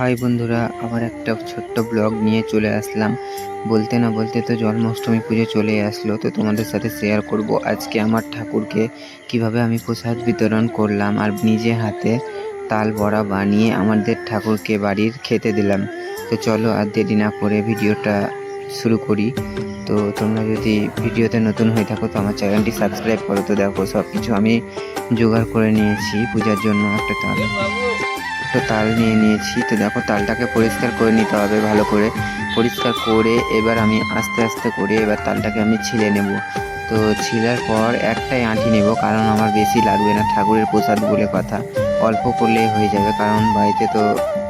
High বন্ধুরা, আবার একটা ছোট্ট ব্লগ নিয়ে চলে আসলাম। বলতে না বলতে তো জন্মাষ্টমী পুজো চলে আসলো, তো তোমাদের সাথে শেয়ার করব আজকে আমার ঠাকুরকে কীভাবে আমি প্রসাদ বিতরণ করলাম আর নিজে হাতে তাল বড়া বানিয়ে আমাদের ঠাকুরকে বাড়ির খেতে দিলাম। তো চলো আর দেরি না করে ভিডিওটা শুরু করি। তো তোমরা যদি ভিডিওতে নতুন হয়ে থাকো তো আমার চ্যানেলটি সাবস্ক্রাইব করো। তো দেখো সব কিছু আমি জোগাড় করে নিয়েছি পূজার জন্য একটা তাল। একটা তাল নিয়ে নিয়েছি। তো দেখো, তালটাকে পরিষ্কার করে নিতে হবে ভালো করে। পরিষ্কার করে এবার আমি আস্তে আস্তে করে এবার তালটাকে আমি ছিলে নেব। তো ছিলার পর একটাই আঁটি নেব, কারণ আমার বেশি লাগবে না ঠাকুরের প্রসাদ বলে কথা। অল্প করলেই হয়ে যাবে, কারণ বাড়িতে তো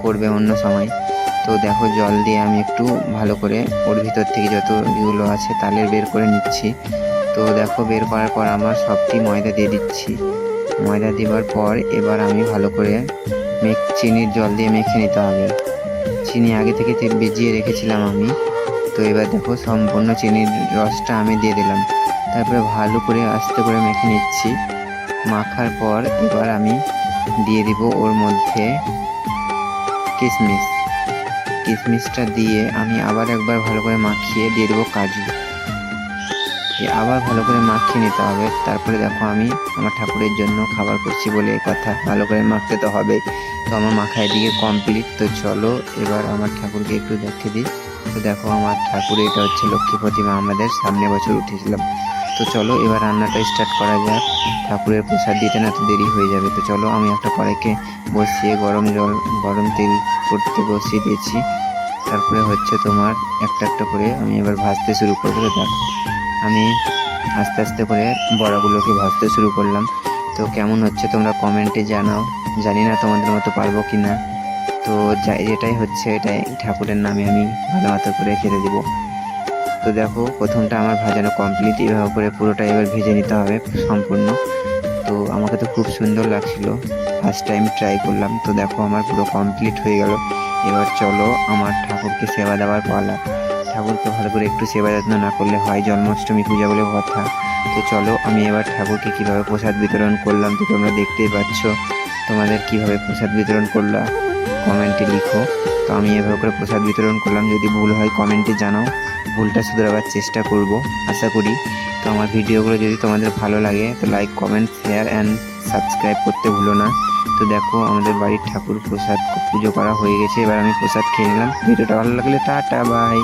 করবে অন্য সময়। তো দেখো, জল দিয়ে আমি একটু ভালো করে ওর ভিতর থেকে যত ইগুলো আছে তালের বের করে নিচ্ছি। তো দেখো, বের করার পর আমার সবটি ময়দা দিয়ে দিচ্ছি। ময়দা দেওয়ার পর এবার আমি ভালো করে মেখ চিনির জল দিয়ে মেখে নিতে হবে। চিনি আগে থেকে ভিজিয়ে রেখেছিলাম আমি। তো এবার দেখো সম্পূর্ণ চিনির রসটা আমি দিয়ে দিলাম। তারপরে ভালো করে আস্তে করে মেখে নিচ্ছি। মাখার পর এবার আমি দিয়ে দিব ওর মধ্যে কিশমিশ কিশমিশটা দিয়ে আমি আবার একবার ভালো করে মাখিয়ে দিয়ে দেবো কাজু। আবার ভালো করে মাখিয়ে নিতে হবে। তারপরে দেখো আমি আমার ঠাকুরের জন্য খাবার করছি বলে কথা। ভালো করে মাখতে তো হবে। তো আমার মাখা এদিকে কমপ্লিট তো চলো, এবার আমার ঠাকুরকে একটু দেখে দিই। তো দেখো আমার ঠাকুর, এটা হচ্ছে লক্ষ্মী প্রতিমা আমাদের। সামনে বছর উঠেছিলাম। তো চলো, এবার রান্নাটা স্টার্ট করা যাক। ঠাকুরের প্রসাদ দিতে না তো দেরি হয়ে যাবে। তো চলো, আমি একটা কড়াইকে বসিয়ে গরম জল, গরম তেল করতে বসিয়ে দিয়েছি। তারপরে হচ্ছে তোমার একটা একটা করে আমি এবার ভাজতে শুরু করব। দেখো আমি আস্তে আস্তে করে বড়াগুলোকে ভাজতে শুরু করলাম। তো কেমন হচ্ছে তোমরা কমেন্টে জানাও। জানি না তোমাদের মতো পারব কি না। তো যা- যেটাই হচ্ছে এটাই ঠাকুরের নামে আমি ভালো মতো করে খেতে দেব। তো দেখো, প্রথমটা আমার ভাজানো কমপ্লিট এভাবে করে পুরোটা এবার ভেজে নিতে হবে সম্পূর্ণ। তো আমাকে তো খুব সুন্দর লাগছিল। ফার্স্ট টাইম ট্রাই করলাম। তো দেখো, আমার পুরো কমপ্লিট হয়ে গেল। এবার চলো আমার ঠাকুরকে সেবা দেওয়ার পালা। ঠাকুরকে ভালো করে একটু সেবা যত্ন না করলে হয় জন্মাষ্টমী পূজা বলে কথা। তো চলো, আমি এবার ঠাকুরকে কীভাবে প্রসাদ বিতরণ করলাম তো তোমরা দেখতেই পাচ্ছ। তোমাদের কীভাবে প্রসাদ বিতরণ করলা কমেন্টে লিখো। তো আমি এভাবে করে প্রসাদ বিতরণ করলাম। যদি ভুল হয় কমেন্টে জানাও। ভুলটা শুধরাবার চেষ্টা করব, আশা করি। তো আমার ভিডিওগুলো যদি তোমাদের ভালো লাগে, তো like comment share and subscribe করতে ভুলো না। তো দেখো, আমাদের বাড়ির ঠাকুর প্রসাদ পুজো করা হয়ে গেছে। এবার আমি প্রসাদ খেয়ে নিলাম। ভিডিওটা ভালো লাগলে টাটা বাই